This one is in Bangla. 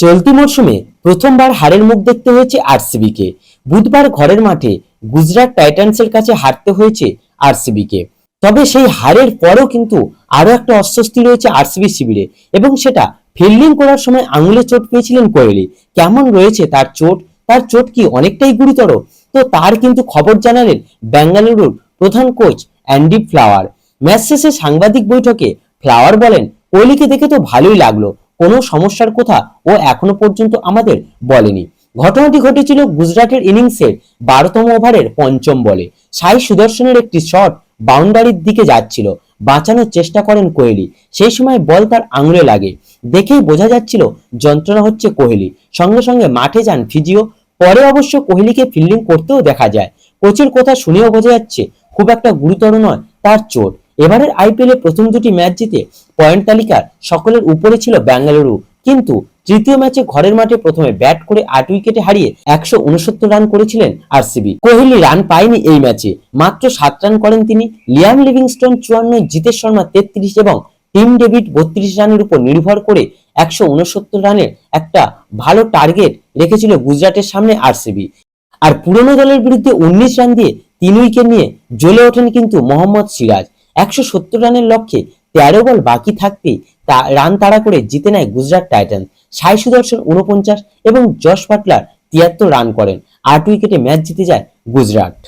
চলতি মরশুমে প্রথমবার হারের মুখ দেখতে হয়েছে আরসিবিকে। বুধবার ঘরের মাঠে গুজরাট টাইটান্সের কাছে হারতে হয়েছে আরসিবিকে। তবে সেই হারের পরও কিন্তু আরও একটা অস্বস্তি রয়েছে আরসিবি শিবিরে এবং সেটা ফিল্ডিং করার সময় আঙুলে চোট পেয়েছিলেন কোহলি কেমন রয়েছে তার চোট? তার চোট কি অনেকটাই গুরুতর? তো তার কিন্তু খবর জানালেন বেঙ্গালুরুর প্রধান কোচ অ্যান্ডি ফ্লাওয়ার। ম্যাচ শেষে সাংবাদিক বৈঠকে ফ্লাওয়ার বলেন কোহলিকে দেখে তো ভালোই লাগল। কোনো সমস্যার কথা ও এখনও পর্যন্ত আমাদের বলেনি। ঘটনাটি ঘটেছিল গুজরাটের ইনিংসের বারোতম ওভারের পঞ্চম বলে। সাই সুদর্শনের একটি শট বাউন্ডারির দিকে যাচ্ছিল, বাঁচানোর চেষ্টা করেন কোহলি। সেই সময় বল তার আঙুলে লাগে। দেখেই বোঝা যাচ্ছিল যন্ত্রণা হচ্ছে কোহলি। সঙ্গে সঙ্গে মাঠে যান ফিজিও। পরে অবশ্য কোহলিকে ফিল্ডিং করতেও দেখা যায়। কোচের কথা শুনেও বোঝা যাচ্ছে, খুব একটা গুরুতর নয়, তার চোট। এবারের আইপিএলে প্রথম দুটি ম্যাচ জিতে পয়েন্ট তালিকার সকলের উপরে ছিল বেঙ্গালুরু। কিন্তু তৃতীয় ম্যাচে ঘরের মাঠে প্রথমে ব্যাট করে আট উইকেটে হারিয়ে একশো উনসত্তর রান করেছিলেন আরসিবি কোহলি রান পায়নি এই ম্যাচে মাত্র সাত রান করেন তিনি। লিয়াম লিভিংস্টোন চুয়ান্ন, জিতেশ শর্মা তেত্রিশ এবং টিম ডেভিড বত্রিশ রানের উপর নির্ভর করে একশো উনসত্তর রানের একটা ভালো টার্গেট রেখেছিল গুজরাটের সামনে আরসিবি আর পুরনো দলের বিরুদ্ধে উনিশ রান দিয়ে তিন উইকেট নিয়ে জ্বলে ওঠেন কিন্তু মোহাম্মদ সিরাজ। একশো সত্তর রানের লক্ষ্যে তেরো বল বাকি থাকতেই তা রান তাড়া করে জিতে নেয় গুজরাট টাইটান সাই সুদর্শন উনপঞ্চাশ এবং জশ পাটলার তিয়াত্তর রান করেন। আট উইকেটে ম্যাচ জিতে যায় গুজরাট।